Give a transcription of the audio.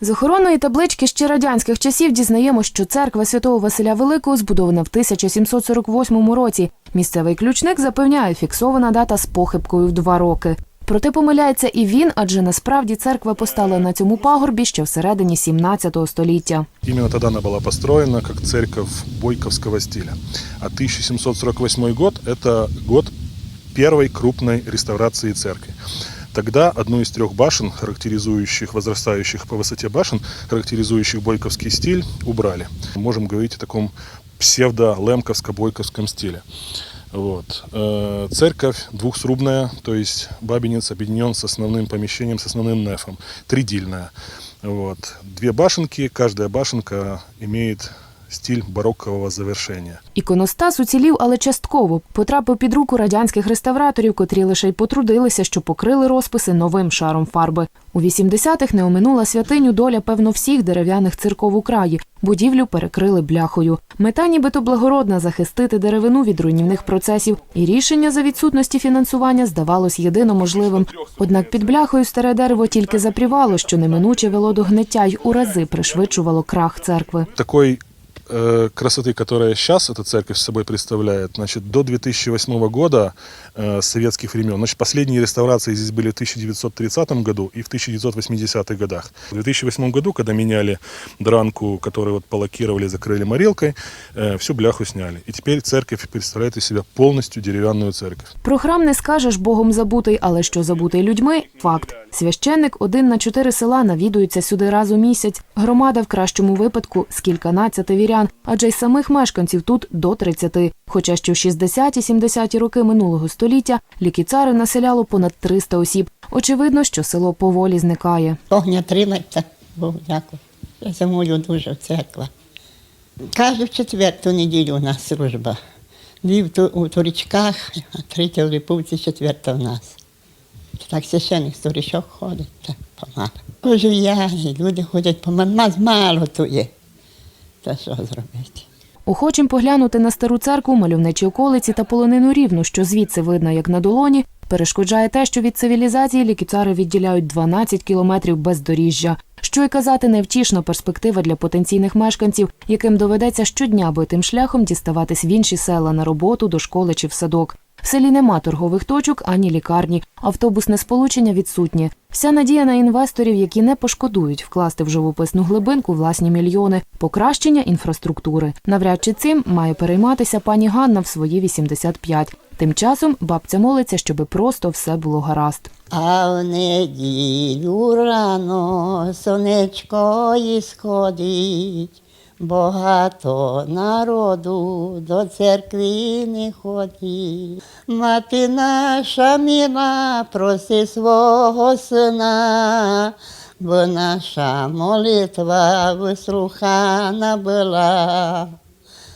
З охоронної таблички ще радянських часів дізнаємо, що церква святого Василя Великого збудована в 1748 році. Місцевий ключник запевняє, фіксована дата з похибкою в два роки. Проте помиляється і він, адже насправді церква постала на цьому пагорбі ще всередині 17 століття. Именно тогда она была построена как церковь бойковского стиля. А 1748 год – это год первой крупной реставрации церкви. Тогда одну из трех башен, характеризующих, возрастающих по высоте башен, характеризующих бойковский стиль, убрали. Можем говорить о таком псевдо-лемковско-бойковском стиле. Вот. Э, Церковь двухсрубная, то есть бабинец объединен с основным помещением, с основным нефом, тридильная. Вот. Две башенки, каждая башенка имеет стиль бароккового завершения. Іконостас уцілів, але частково потрапив під руку радянських реставраторів, котрі лише й потрудилися, що покрили розписи новим шаром фарби. У 80-х не оминула святиню доля певно всіх дерев'яних церков у краї. Будівлю перекрили бляхою. Мета нібито благородна захистити деревину від руйнівних процесів, і рішення за відсутності фінансування здавалось єдино можливим. Однак під бляхою старе дерево тільки запрівало, що неминуче вело до гниття й у рази пришвидшувало крах церкви. Такой э, красоты, которая сейчас эта церковь собой представляет, значит, до 2008 года э, советских времен, значит, последние реставрации здесь были в 1930 году и в 1980-х годах. В 2008 году, когда меняли дранку, которую вот полакировали, закрыли морилкой, э, всю бляху сняли. И теперь церковь представляет из себя полностью деревянную церковь. Про храм не скажеш Богом забутий, але що забутий людьми факт. Священник один на чотири села навідується сюди раз у місяць. Громада в кращому випадку з кільканадцяти вірян, адже й самих мешканців тут до 30. Хоча ще в 60-70-ті роки минулого століття лікіцари населяло понад 300 осіб. Очевидно, що село поволі зникає. Огня тримайте, Богу дякую. Я замолю дуже в церква. Кожну четверту неділю у нас служба. Дві в у Турічках, а третя в Липовці, четверта в нас. Так священник з Турічок ходить, так помало. Хожу я, і люди ходять помало. Нас мало тут є. Та що зробити? Охочим поглянути на стару церкву, мальовничі околиці та полонину рівну, що звідси видно як на долоні, перешкоджає те, що від цивілізації лікіцари відділяють 12 кілометрів бездоріжжя. Що й казати, невтішна перспектива для потенційних мешканців, яким доведеться щодня битим шляхом діставатись в інші села на роботу, до школи чи в садок. В селі нема торгових точок ані лікарні, автобусне сполучення відсутнє. Вся надія на інвесторів, які не пошкодують вкласти в живописну глибинку власні мільйони, покращення інфраструктури. Навряд чи цим має перейматися пані Ганна в свої 85. Тим часом бабця молиться, щоби просто все було гаразд. А в неділю рано сонечко і сходить, багато народу до церкви не ході. Мати наша мила проси свого сина, бо наша молитва вислухана була.